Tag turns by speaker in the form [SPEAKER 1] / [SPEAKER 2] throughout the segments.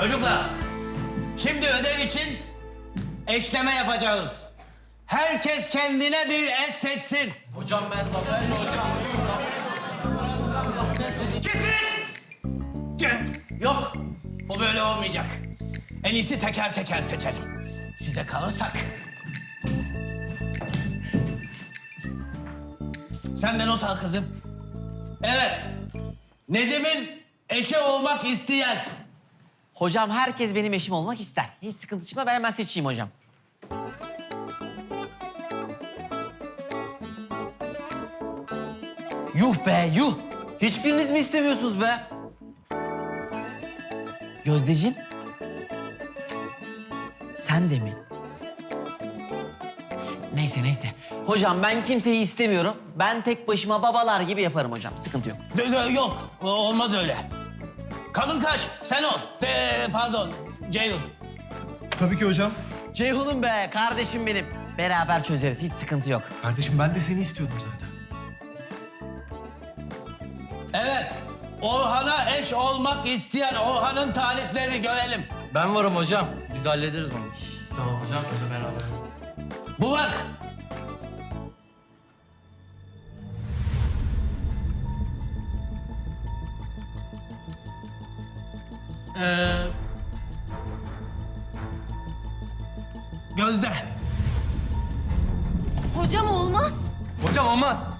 [SPEAKER 1] Çocuklar, şimdi ödev için eşleme yapacağız. Herkes kendine bir el seçsin.
[SPEAKER 2] Hocam ben Zafer Hocam.
[SPEAKER 1] Kesin! Gel. Yok, bu böyle olmayacak. En iyisi teker teker seçelim. Size kalırsak. Sen de not al kızım. Evet, Nedim'in eşi olmak isteyen.
[SPEAKER 3] Hocam herkes benim eşim olmak ister. Hiç sıkıntı çıkma ben hemen seçeyim hocam. Yuh be yuh. Hiçbiriniz mi istemiyorsunuz be? Gözdeciğim. Sen de mi? Neyse neyse. Hocam ben kimseyi istemiyorum. Ben tek başıma babalar gibi yaparım hocam. Sıkıntı yok.
[SPEAKER 1] Yok, olmaz öyle. Kalın kaş, sen ol. De, pardon, Ceyhun.
[SPEAKER 4] Tabii ki hocam.
[SPEAKER 3] Ceyhun'um be kardeşim benim. Beraber çözeriz hiç sıkıntı yok.
[SPEAKER 4] Kardeşim ben de seni istiyordum zaten.
[SPEAKER 1] Evet, Orhan'a eş olmak isteyen Orhan'ın taliplerini görelim.
[SPEAKER 2] Ben varım hocam. Biz hallederiz onu. Tamam hocam. Beraber.
[SPEAKER 1] Burak. Ee, Gözde.
[SPEAKER 5] Hocam olmaz.
[SPEAKER 4] Hocam olmaz.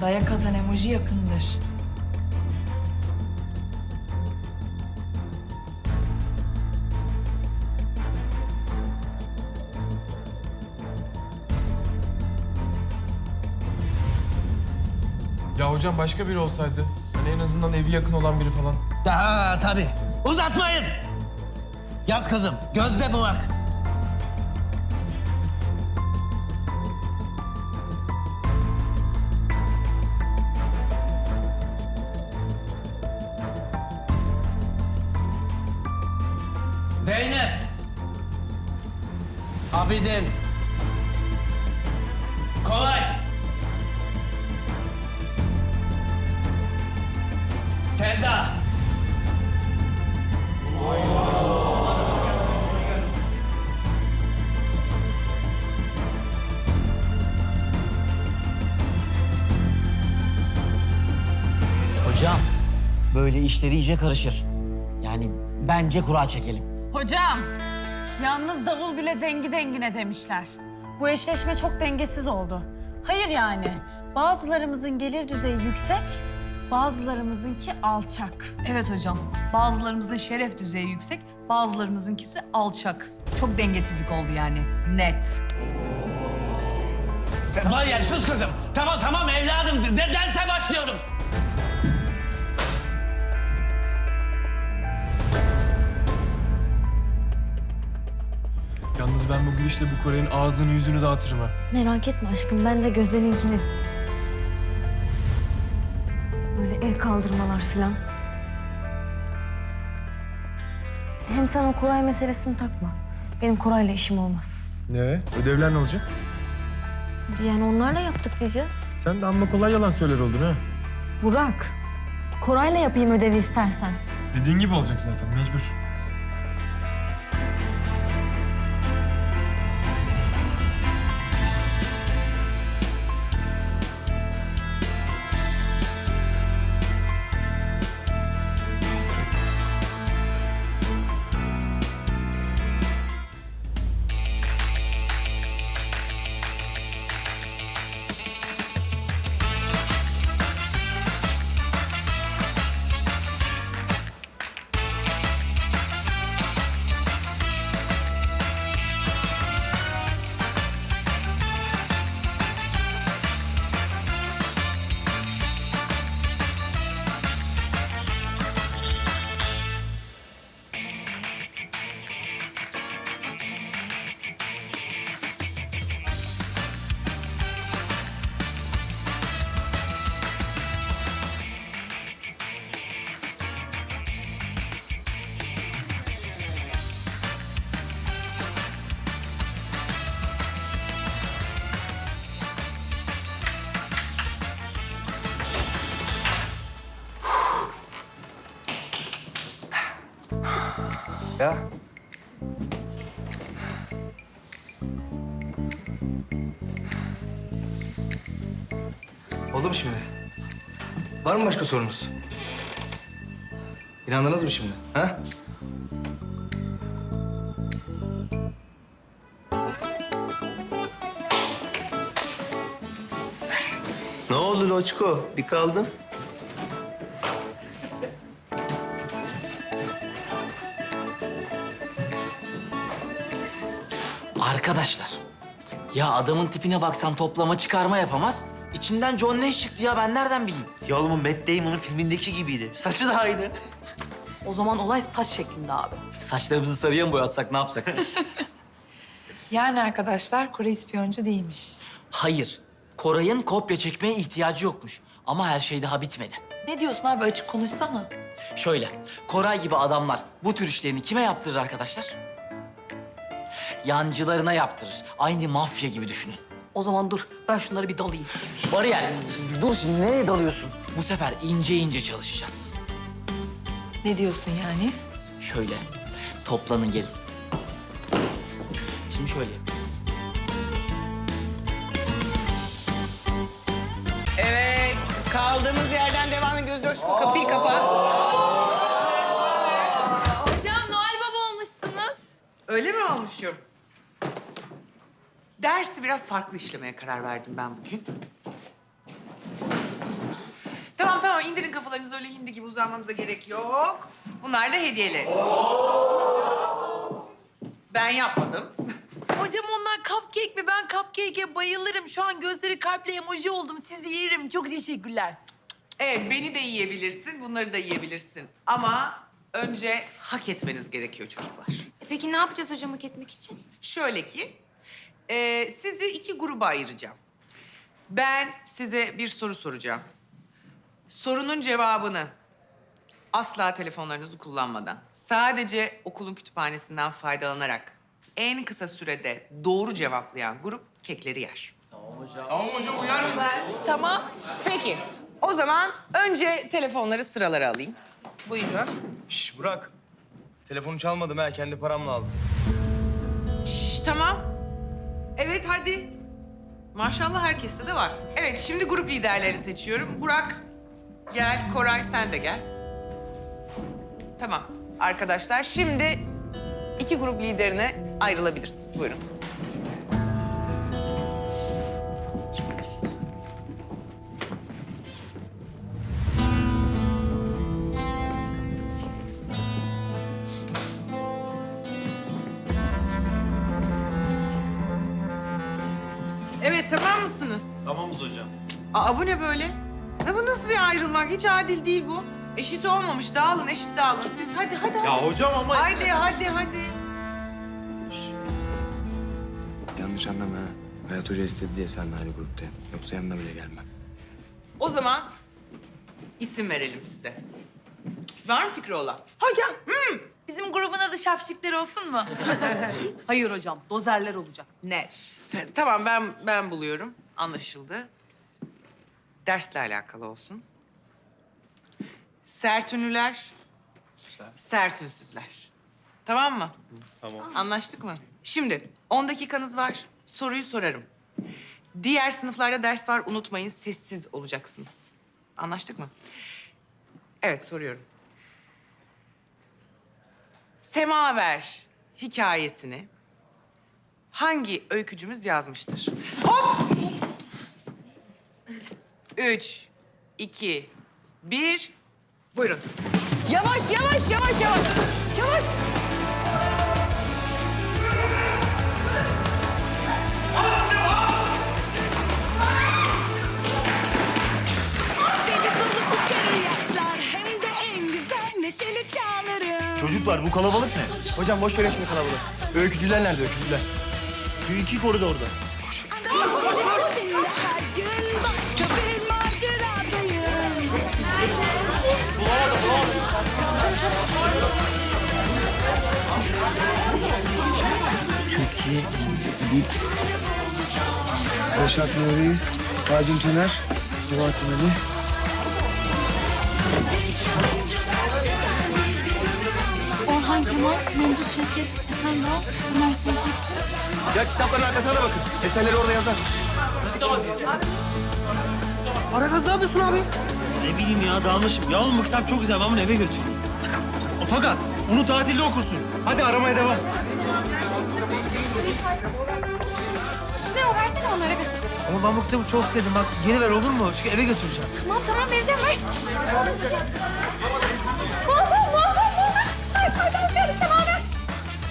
[SPEAKER 6] Dayak atan emoji yakındır.
[SPEAKER 4] Ya hocam başka biri olsaydı. Hani en azından evi yakın olan biri falan.
[SPEAKER 1] Daha tabii. Uzatmayın. Yaz kızım. Gözde Burak. Sevda.
[SPEAKER 3] Hocam böyle işleri iyice karışır. Yani bence kura çekelim.
[SPEAKER 5] Hocam, yalnız davul bile dengi dengine demişler. Bu eşleşme çok dengesiz oldu. Hayır yani, bazılarımızın gelir düzeyi yüksek, bazılarımızınki alçak.
[SPEAKER 6] Evet hocam. Bazılarımızın şeref düzeyi yüksek, bazılarımızınkisi alçak. Çok dengesizlik oldu yani. Net.
[SPEAKER 1] Sen var ya sus kızım. Tamam tamam evladım. De, derse başlıyorum.
[SPEAKER 4] Yalnız ben bu gülüşle bu Kore'nin ağzını yüzünü dağıtırım ha.
[SPEAKER 7] Merak etme aşkım ben de Gözde'ninkini. Kaldırmalar filan. Hem sen o Koray meselesini takma. Benim Koray'la işim olmaz.
[SPEAKER 4] Ne? Ödevler ne olacak?
[SPEAKER 7] Yani onlarla yaptık diyeceğiz.
[SPEAKER 4] Sen de amma kolay yalan söyler oldun ha.
[SPEAKER 7] Burak, Koray'la yapayım ödevi istersen.
[SPEAKER 4] Dediğin gibi olacak zaten mecbur.
[SPEAKER 8] Ya. Oldu mu şimdi? Var mı başka sorunuz? İnandınız mı şimdi? Ha? Ne oldu Loçko? Bir kaldın.
[SPEAKER 9] Arkadaşlar, ya adamın tipine baksan toplama çıkarma yapamaz. İçinden John Nash çıktı ya ben nereden bileyim?
[SPEAKER 10] Ya oğlum Matt Damon'ın filmindeki gibiydi. Saçı da aynı.
[SPEAKER 6] O zaman olay saç şeklinde abi.
[SPEAKER 9] Saçlarımızı sarıya mı boyatsak ne yapsak?
[SPEAKER 11] Yani arkadaşlar Kore ispiyoncu değilmiş.
[SPEAKER 9] Hayır, Koray'ın kopya çekmeye ihtiyacı yokmuş. Ama her şey daha bitmedi.
[SPEAKER 11] Ne diyorsun abi açık konuşsana.
[SPEAKER 9] Şöyle, Koray gibi adamlar bu tür işlerini kime yaptırır arkadaşlar? Yancılarına yaptırır. Aynı mafya gibi düşünün.
[SPEAKER 6] O zaman dur ben şunları bir dalayım.
[SPEAKER 9] Bariyer, dur şimdi nereye dalıyorsun? Bu sefer ince ince çalışacağız.
[SPEAKER 11] Ne diyorsun yani?
[SPEAKER 9] Şöyle, toplanın gelin. Şimdi şöyle yapıyoruz.
[SPEAKER 12] Evet, kaldığımız yerden devam ediyoruz. Loşko kapıyı kapa.
[SPEAKER 5] Hocam Noel Baba olmuşsunuz.
[SPEAKER 12] Öyle mi olmuşum? Dersi biraz farklı işlemeye karar verdim ben bugün. Tamam tamam indirin kafalarınızı öyle hindi gibi uzanmanıza gerek yok. Bunlar da hediyeleriniz. Ben yapmadım.
[SPEAKER 11] Hocam onlar cupcake mi? Ben cupcake'e bayılırım. Şu an gözleri kalple emoji oldum. Sizi yerim. Çok teşekkürler.
[SPEAKER 12] Evet beni de yiyebilirsin, bunları da yiyebilirsin. Ama önce hak etmeniz gerekiyor çocuklar.
[SPEAKER 13] Peki ne yapacağız hocam hak etmek için?
[SPEAKER 12] Şöyle ki, e, sizi iki gruba ayıracağım. Ben size bir soru soracağım. Sorunun cevabını asla telefonlarınızı kullanmadan, sadece okulun kütüphanesinden faydalanarak en kısa sürede doğru cevaplayan grup kekleri yer.
[SPEAKER 11] Tamam.
[SPEAKER 12] Peki, o zaman önce telefonları sıralara alayım. Buyurun.
[SPEAKER 4] Şş Burak. Telefonu çalmadım ha. Kendi paramla aldım.
[SPEAKER 12] Şş, tamam. Evet hadi. Maşallah herkeste de var. Evet şimdi grup liderleri seçiyorum. Burak gel, Koray sen de gel. Tamam arkadaşlar şimdi iki grup liderine ayrılabilirsiniz. Buyurun. Evet tamam mısınız?
[SPEAKER 4] Tamamız hocam.
[SPEAKER 12] Aa bu ne böyle? Ne bu nasıl bir ayrılmak? Hiç adil değil bu. Eşit olmamış. Dağılın, eşit dağılın. Siz hadi hadi. hadi.
[SPEAKER 4] Ya hocam ama...
[SPEAKER 12] Hadi hadi hadi.
[SPEAKER 8] Yanlış anlama ha. Hayat Hoca istedi diye seninle aynı gruptayım. Yoksa yanına bile gelmem.
[SPEAKER 12] O zaman isim verelim size. Var mı fikri olan?
[SPEAKER 11] Hocam. Bizim grubun adı Şapşikler olsun mu?
[SPEAKER 6] Hayır hocam dozerler olacak. Net.
[SPEAKER 12] T- Tamam ben ben buluyorum. Anlaşıldı. Dersle alakalı olsun. Sert ünlüler. Sert ünsüzler. Tamam mı? Tamam. Anlaştık mı? Şimdi 10 dakikanız var. Soruyu sorarım. Diğer sınıflarda ders var. Unutmayın sessiz olacaksınız. Anlaştık mı? Evet soruyorum. Semaver hikayesini hangi öykücümüz yazmıştır? Hop! Üç, iki, bir. Buyurun. Yavaş, yavaş, yavaş, yavaş. Yavaş.
[SPEAKER 10] Çocuklar bu kalabalık ne?
[SPEAKER 8] Hocam boş ver şimdi kalabalık. Öykücüler nerede öykücüler?
[SPEAKER 10] Şu iki koridorda.
[SPEAKER 8] Reşat Nuri, Hacim Töner, Sabahattin Ali.
[SPEAKER 5] Orhan
[SPEAKER 11] Kemal, Memduh Şevket, Esen Doğan, Ömer Seyfettin.
[SPEAKER 8] Ya kitapların arkasına da bakın. Eserleri orada yazar.
[SPEAKER 10] Aragaz ne yapıyorsun abi? Ne bileyim ya dağılmışım. Ya oğlum bu kitap çok güzel. Ben bunu eve götüreyim.
[SPEAKER 4] Otogaz. Onu tatilde okursun. Hadi aramaya devam.
[SPEAKER 13] Ne o versene onlara kız.
[SPEAKER 10] Ama ben bu kitabı çok sevdim. Bak geri ver olur mu? Çünkü eve götüreceğim.
[SPEAKER 13] Tamam tamam vereceğim ver.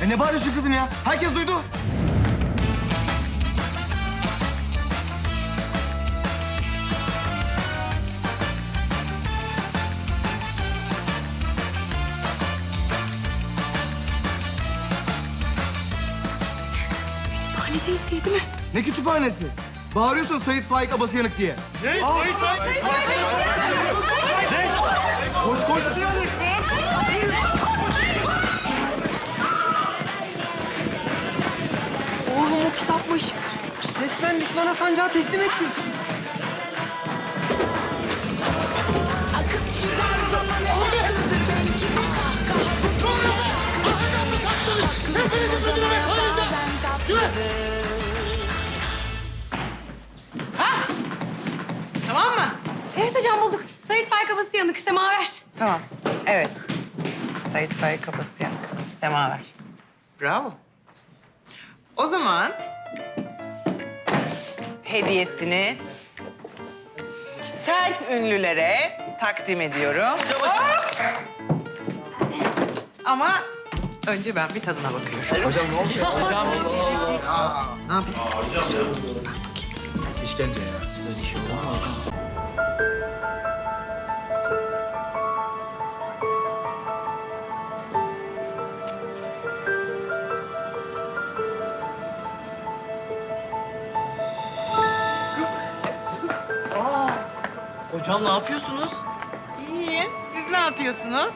[SPEAKER 8] E ne bağırıyorsun kızım ya? Herkes duydu.
[SPEAKER 11] Kütüphanedeyiz değil mi?
[SPEAKER 8] Ne kütüphanesi? Bağırıyorsun Sayit Faik Abasıyanık diye. Ne? Sayit Faik Koş koş.
[SPEAKER 10] Kitapmış. Resmen düşmana sancağı teslim ettin.
[SPEAKER 12] Tamam mı?
[SPEAKER 11] Evet hocam bulduk. Sait Faik Abası yanık, semaver.
[SPEAKER 12] Tamam. Evet. Sait Faik kapısı yanık. Semaver. Bravo. O zaman hediyesini sert ünlülere takdim ediyorum. Hop! Ama önce ben bir tadına bakıyorum.
[SPEAKER 8] Hocam ne oldu? Hocam.
[SPEAKER 12] Ne yapayım?
[SPEAKER 8] İşkence ya.
[SPEAKER 10] Hocam ne yapıyorsunuz?
[SPEAKER 12] İyiyim. Siz ne yapıyorsunuz?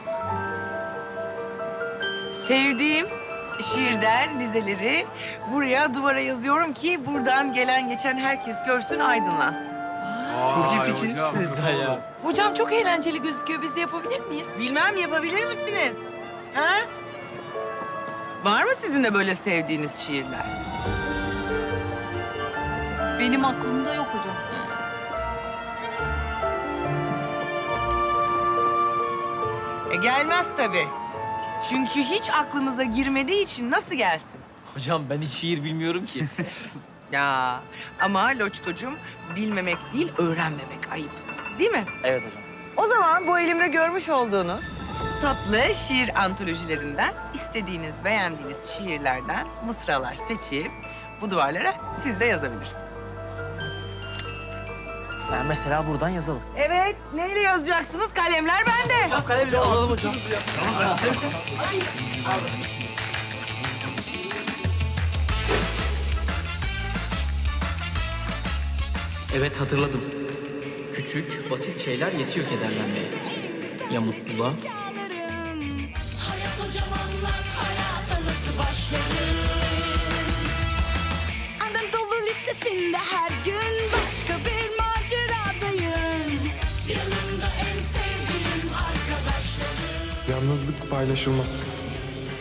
[SPEAKER 12] Sevdiğim şiirden dizeleri buraya duvara yazıyorum ki buradan gelen geçen herkes görsün aydınlansın.
[SPEAKER 10] Çok iyi fikir. Güzel ya.
[SPEAKER 11] Hocam çok eğlenceli gözüküyor. Biz de yapabilir miyiz?
[SPEAKER 12] Bilmem yapabilir misiniz? Ha? Var mı sizin de böyle sevdiğiniz şiirler?
[SPEAKER 6] Benim aklımda yok hocam.
[SPEAKER 12] E gelmez tabii. Çünkü hiç aklınıza girmediği için nasıl gelsin?
[SPEAKER 10] Hocam ben hiç şiir bilmiyorum ki.
[SPEAKER 12] Ya ama Loçkocuğum bilmemek değil öğrenmemek ayıp. Değil mi?
[SPEAKER 10] evet hocam.
[SPEAKER 12] O zaman bu elimde görmüş olduğunuz tatlı şiir antolojilerinden istediğiniz, beğendiğiniz şiirlerden mısralar seçip bu duvarlara siz de yazabilirsiniz.
[SPEAKER 10] Ben mesela buradan yazalım.
[SPEAKER 12] Evet, neyle yazacaksınız? Kalemler bende.
[SPEAKER 10] Kalemle alalım hocam.
[SPEAKER 9] Evet hatırladım. Küçük, basit şeyler yetiyor kederlenmeye. Ya mutluluğa?
[SPEAKER 13] Anadolu Lisesi'nde her gün başka
[SPEAKER 4] Yalnızlık paylaşılmaz.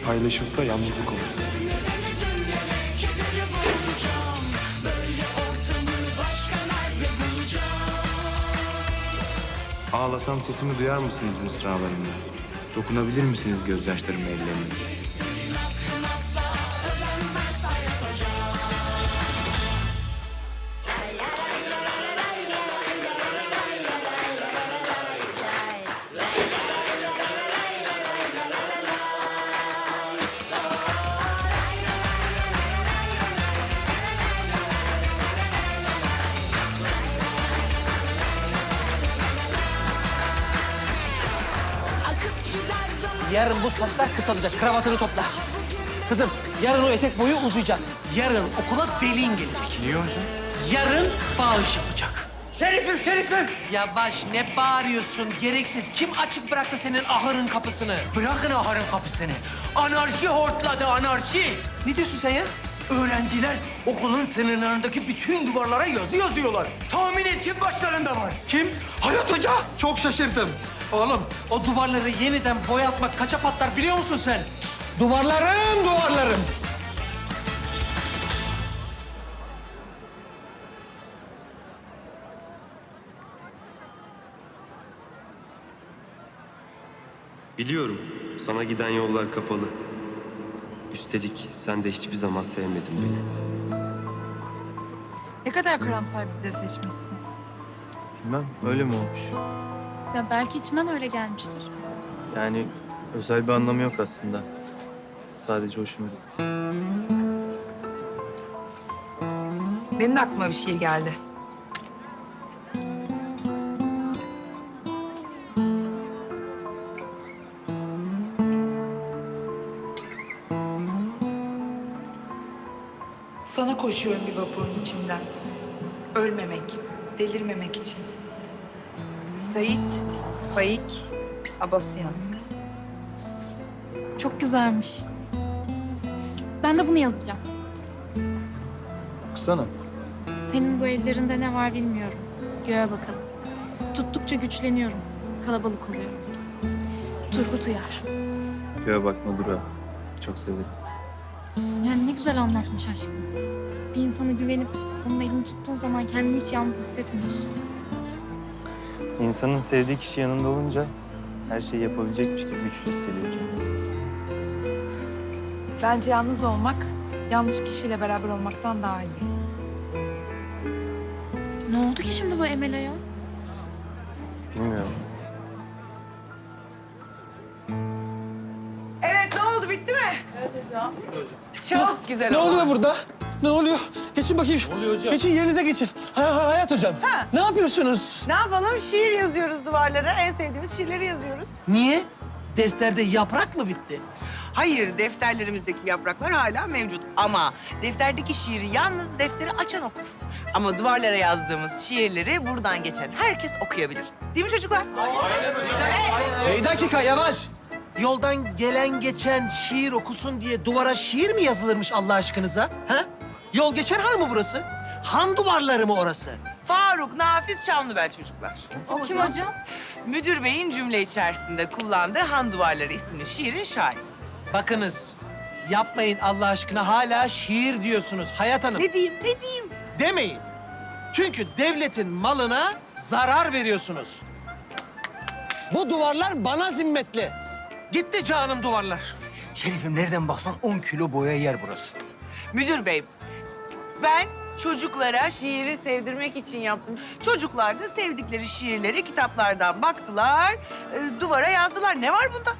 [SPEAKER 4] Paylaşılsa yalnızlık olur.
[SPEAKER 8] Ağlasam sesimi duyar mısınız mısralarımda? Dokunabilir misiniz gözyaşlarımı ellerinizle?
[SPEAKER 10] Yarın bu saçlar kısalacak. Kravatını topla. Kızım yarın o etek boyu uzayacak. Yarın okula velin gelecek.
[SPEAKER 4] Niye hocam?
[SPEAKER 10] Yarın bağış yapacak. Şerifim, şerifim! Yavaş, ne bağırıyorsun? Gereksiz. Kim açık bıraktı senin ahırın kapısını? Bırakın ahırın kapısını. Anarşi hortladı, anarşi. Ne diyorsun sen ya? Öğrenciler okulun sınırlarındaki bütün duvarlara yazı yazıyorlar. Tahmin et kim başlarında var? Kim? Hayat Hoca. Çok şaşırdım. Oğlum, o duvarları yeniden boyatmak kaça patlar biliyor musun sen? Duvarlarım, duvarlarım.
[SPEAKER 14] Biliyorum sana giden yollar kapalı. Üstelik sen de hiçbir zaman sevmedin beni.
[SPEAKER 11] Ne kadar karamsar bir dize seçmişsin.
[SPEAKER 4] Bilmem öyle mi olmuş?
[SPEAKER 11] Ya belki içinden öyle gelmiştir.
[SPEAKER 4] Yani özel bir anlamı yok aslında. Sadece hoşuma gitti.
[SPEAKER 6] Benim de aklıma bir şiir geldi. Sana koşuyorum bir vapurun içinden. Ölmemek, delirmemek için. Sait, Faik, Abasyan.
[SPEAKER 11] Çok güzelmiş. Ben de bunu yazacağım.
[SPEAKER 4] Okusana.
[SPEAKER 11] Senin bu ellerinde ne var bilmiyorum. Göğe bakalım. Tuttukça güçleniyorum. Kalabalık oluyorum. Turgut Uyar.
[SPEAKER 4] Göğe bakma Dura. Çok severim.
[SPEAKER 11] Yani ne güzel anlatmış aşkım. Bir insana güvenip onun elini tuttuğun zaman kendini hiç yalnız hissetmiyorsun.
[SPEAKER 4] İnsanın sevdiği kişi yanında olunca her şeyi yapabilecekmiş gibi güçlü hissediyor kendini.
[SPEAKER 6] Bence yalnız olmak, yanlış kişiyle beraber olmaktan daha iyi.
[SPEAKER 11] Ne oldu ki şimdi bu Emel'e ya?
[SPEAKER 4] Bilmiyorum.
[SPEAKER 12] Evet ne oldu bitti mi? Evet hocam. Çok güzel
[SPEAKER 10] Ne
[SPEAKER 12] oldu.
[SPEAKER 10] oluyor burada? Ne oluyor? Geçin bakayım. Ne oluyor hocam? Geçin yerinize geçin. Ha, ha, hayat hocam. Ne yapıyorsunuz?
[SPEAKER 12] Ne yapalım? Şiir yazıyoruz duvarlara. En sevdiğimiz şiirleri yazıyoruz.
[SPEAKER 10] Niye? Defterde yaprak mı bitti?
[SPEAKER 12] Hayır, defterlerimizdeki yapraklar hala mevcut. Ama defterdeki şiiri yalnız defteri açan okur. Ama duvarlara yazdığımız şiirleri buradan geçen herkes okuyabilir. Değil mi çocuklar?
[SPEAKER 10] Hey dakika yavaş. Yoldan gelen geçen şiir okusun diye duvara şiir mi yazılırmış Allah aşkınıza? Ha? Yol geçer han mı burası? Han duvarları mı orası?
[SPEAKER 12] Faruk Nafiz Şamlıbel çocuklar.
[SPEAKER 11] O kim hocam?
[SPEAKER 12] Müdür beyin cümle içerisinde kullandığı Han Duvarları isimli şiirin şairi.
[SPEAKER 10] Bakınız. Yapmayın Allah aşkına hala şiir diyorsunuz Hayat Hanım.
[SPEAKER 12] Ne diyeyim, ne diyeyim?
[SPEAKER 10] Demeyin. Çünkü devletin malına zarar veriyorsunuz. Bu duvarlar bana zimmetli. Gitti canım duvarlar.
[SPEAKER 9] Şerifim nereden baksan 10 kilo boya yer burası.
[SPEAKER 12] Müdür bey, ben çocuklara şiiri sevdirmek için yaptım. Çocuklar da sevdikleri şiirleri kitaplardan baktılar, e, duvara yazdılar. Ne var bunda?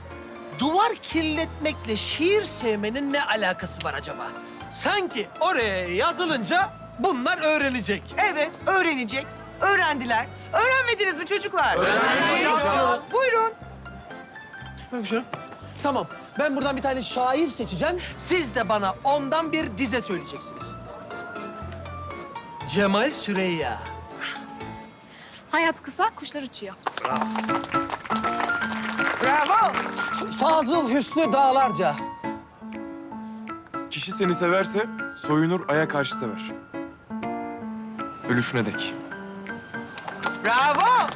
[SPEAKER 10] Duvar kirletmekle şiir sevmenin ne alakası var acaba? Sanki oraya yazılınca bunlar öğrenecek.
[SPEAKER 12] Evet, öğrenecek. Öğrendiler. Öğrenmediniz mi çocuklar? Öğrendik. Buyurun.
[SPEAKER 10] Tamam. Ben buradan bir tane şair seçeceğim. Siz de bana ondan bir dize söyleyeceksiniz. Cemal Süreyya.
[SPEAKER 11] Hayat kısa, kuşlar uçuyor.
[SPEAKER 12] Bravo.
[SPEAKER 10] Fazıl Hüsnü Dağlarca.
[SPEAKER 4] Kişi seni severse soyunur aya karşı sever. Ölüşüne dek.
[SPEAKER 12] Bravo.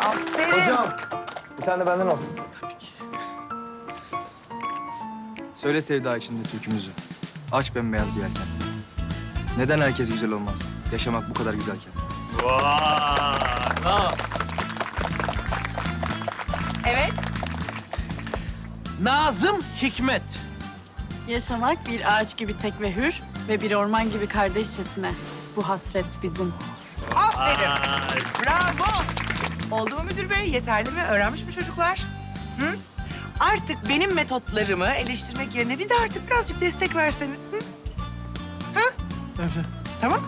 [SPEAKER 12] Aferin.
[SPEAKER 8] bir tane de benden olsun. Tabii ki. Söyle sevda içinde türkümüzü. Aç bembeyaz bir yelken. Neden herkes güzel olmaz? Yaşamak bu kadar güzelken.
[SPEAKER 12] Evet.
[SPEAKER 10] Nazım Hikmet.
[SPEAKER 5] Yaşamak bir ağaç gibi tek ve hür ve bir orman gibi kardeşçesine. Bu hasret bizim.
[SPEAKER 12] Aferin. Bravo. Oldu mu müdür bey? Yeterli mi? Öğrenmiş mi çocuklar? Hı? Artık benim metotlarımı eleştirmek yerine bize artık birazcık destek verseniz. Hı? Tamam.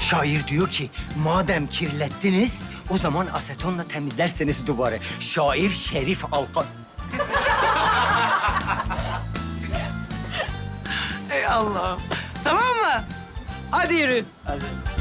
[SPEAKER 9] Şair diyor ki madem kirlettiniz o zaman asetonla temizlerseniz duvarı. Şair Şerif Alkan.
[SPEAKER 12] Allah'ım. Tamam mı? Hadi yürü.
[SPEAKER 9] Hadi.